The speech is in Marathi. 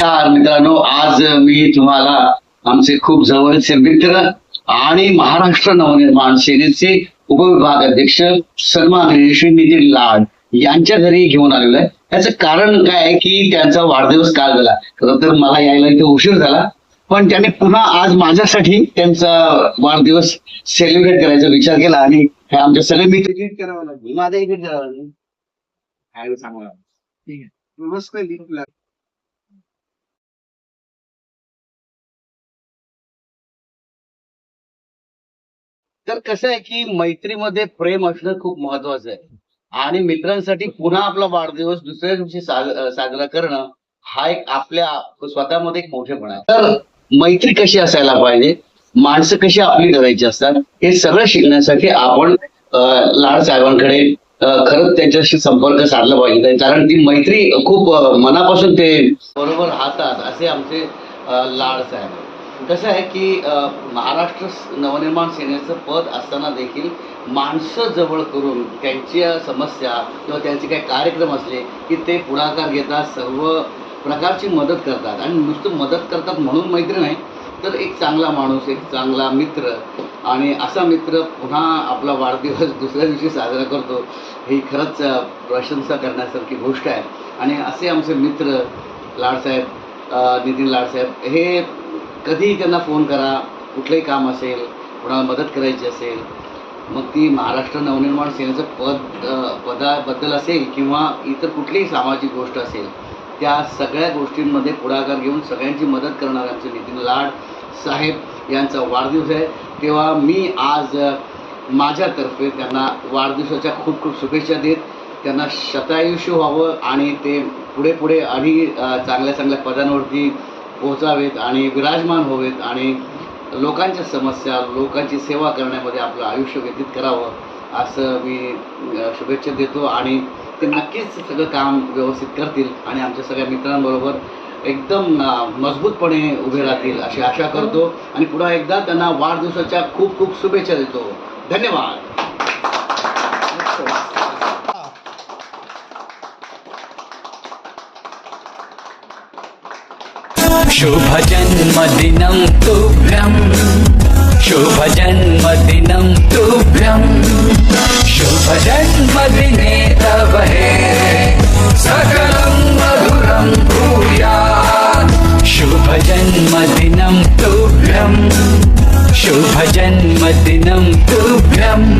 नमस्कार मित्रांनो आज मी तुम्हाला आमचे खूप जवळचे मित्र आणि महाराष्ट्र नवनिर्माण सेनेचे उपविभाग अध्यक्ष सन्माननीय श्री नितीन लाड यांच्या घरी घेऊन आलेलो आहे. याचं कारण काय आहे की त्यांचा वाढदिवस काल झाला. खरं तर मला यायला इथे उशीर झाला. पण त्यांनी पुन्हा आज माझ्यासाठी त्यांचा वाढदिवस सेलिब्रेट करायचा विचार केला आणि हे आमचे सगळे मित्र एडिट करावं लागेल. माझं एडिट करावं लागेल. काय सांगा. ठीक आहे. तर कसं आहे की मैत्रीमध्ये प्रेम असणं खूप महत्वाचं आहे. आणि मित्रांसाठी पुन्हा आपला वाढदिवस दुसऱ्या दिवशी साजरा करणं हा एक आपल्या स्वतःमध्ये एक मोठेपणा आहे. तर मैत्री कशी असायला पाहिजे? माणसं कशी आपली करायची असतात? हे सगळं शिकण्यासाठी आपण लाड साहेबांकडे खरंच त्यांच्याशी संपर्क साधला पाहिजे. कारण ती मैत्री खूप मनापासून ते बरोबर राहतात असे आमचे लाड साहेब कसं आहे की महाराष्ट्र नवनिर्माण सेनेचं पद असताना देखील माणसं जवळ करून त्यांच्या समस्या किंवा त्यांचे काही कार्यक्रम असले की ते पुढाकार घेतात सर्व प्रकारची मदत करतात. आणि नुसतं मदत करतात म्हणून मैत्री नाही तर एक चांगला माणूस एक चांगला मित्र आणि असा मित्र पुन्हा आपला वाढदिवस दुसऱ्या दिवशी साजरा करतो ही खरंच प्रशंसा करण्यासारखी गोष्ट आहे. आणि असे आमचे मित्र लाडसाहेब नितीन लाडसाहेब हे कधीही त्यांना फोन करा कुठलंही काम असेल कोणाला मदत करायची असेल मग ती महाराष्ट्र नवनिर्माण सेनेचं पद पदाबद्दल असेल किंवा इतर कुठलीही सामाजिक गोष्ट असेल त्या सगळ्या गोष्टींमध्ये पुढाकार घेऊन सगळ्यांची मदत करणारे आमचे नितीन लाड साहेब यांचा वाढदिवस आहे. तेव्हा मी आज माझ्यातर्फे त्यांना वाढदिवसाच्या खूप खूप शुभेच्छा देत त्यांना शतायुष्य व्हावं आणि ते पुढे पुढे आणि चांगल्या चांगल्या पदांवरती पोहोचावेत आणि विराजमान होवेत आणि लोकांच्या समस्या लोकांची सेवा करण्यामध्ये आपलं आयुष्य व्यतीत करावं असं मी शुभेच्छा देतो आणि ते नक्कीच सगळं काम व्यवस्थित करतील आणि आमच्या सगळ्या मित्रांबरोबर एकदम मजबूतपणे उभे राहतील अशी आशा करतो. आणि पुन्हा एकदा त्यांना वाढदिवसाच्या खूप खूप शुभेच्छा देतो. धन्यवाद. शुभजन्मदिनं तुभ्यं। शुभजन्मदिनं तुभ्यं। शुभजन्मदिने तव हे सकलं मधुरं भूयात् शुभजन्मदिनं तुभ्यं। शुभजन्मदिनं तुभ्यं